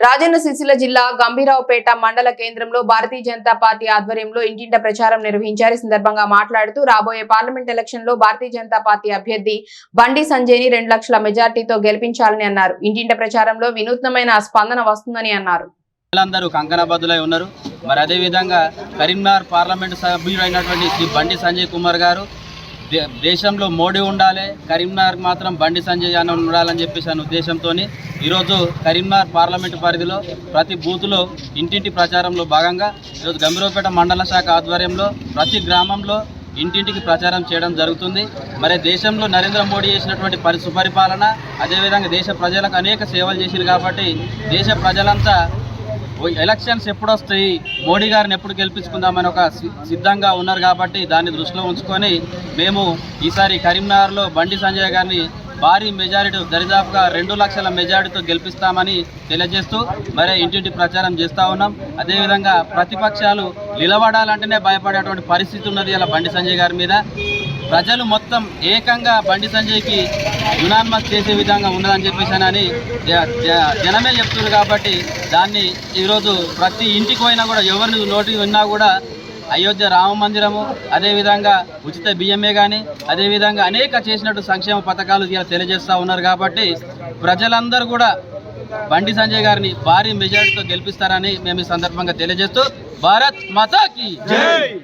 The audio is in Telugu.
రాజన్న సిరిసిల్ల జిల్లా గంభీరావుపేట మండల కేంద్రంలో భారతీయ జనతా పార్టీ ఆధ్వర్యంలో ఇంటింట ప్రచారం నిర్వహించారు. ఈ సందర్భంగా మాట్లాడుతూ రాబోయే పార్లమెంట్ ఎలక్షన్లో భారతీయ జనతా పార్టీ అభ్యర్థి బండి సంజయ్ని రెండు లక్షల మెజార్టీతో గెలిపించాలని అన్నారు. ఇంటింట ప్రచారంలో వినూత్నమైన స్పందన వస్తుందని అన్నారు. అందరూ కంకణబద్దులై ఉన్నారు. మరి అదేవిధంగా కరీంనగర్ పార్లమెంటు సభ్యుడైనటువంటి శ్రీ బండి సంజయ్ కుమార్ గారు దేశంలో మోడీ ఉండాలి కరీంనగర్ మాత్రం బండి సంజయ్ అని ఉండాలని చెప్పేసి అనే ఉద్దేశంతో ఈరోజు కరీంనగర్ పార్లమెంటు పరిధిలో ప్రతి బూత్లో ఇంటింటి ప్రచారంలో భాగంగా ఈరోజు గంభీరపేట మండల శాఖ ఆధ్వర్యంలో ప్రతి గ్రామంలో ఇంటింటికి ప్రచారం చేయడం జరుగుతుంది. మరి దేశంలో నరేంద్ర మోడీ చేసినటువంటి పరి సుపరిపాలన అదేవిధంగా దేశ ప్రజలకు అనేక సేవలు చేసింది కాబట్టి దేశ ప్రజలంతా ఎలక్షన్స్ ఎప్పుడు వస్తాయి మోడీ గారిని ఎప్పుడు గెలిపించుకుందామని ఒక సి- సిద్ధంగా ఉన్నారు కాబట్టి దాన్ని దృష్టిలో ఉంచుకొని మేము ఈసారి కరీంనగర్లో బండి సంజయ్ గారిని భారీ మెజారిటీ దరిదాపుగా రెండు లక్షల మెజారిటీతో గెలిపిస్తామని తెలియజేస్తూ మరే ఇంటింటి ప్రచారం చేస్తూ ఉన్నాం. అదేవిధంగా ప్రతిపక్షాలు నిలబడాలంటేనే భయపడేటువంటి పరిస్థితి ఉన్నది ఇలా బండి సంజయ్ గారి మీద. ప్రజలు మొత్తం ఏకంగా బండి సంజయ్కి యునాన్మస్ చేసే విధంగా ఉన్నదని చెప్పేసి అని జనమే చెప్తున్నారు కాబట్టి దాన్ని ఈరోజు ప్రతి ఇంటికి పోయినా కూడా ఎవరిని నోటికి విన్నా కూడా అయోధ్య రామ మందిరము అదేవిధంగా ఉచిత బియ్యమే కానీ అదేవిధంగా అనేక చేసినట్టు సంక్షేమ పథకాలు ఇలా తెలియజేస్తూ ఉన్నారు కాబట్టి ప్రజలందరూ కూడా బండి సంజయ్ గారిని భారీ మెజారిటీతో గెలిపిస్తారని మేము ఈ సందర్భంగా తెలియజేస్తూ భారత్ మాతాకి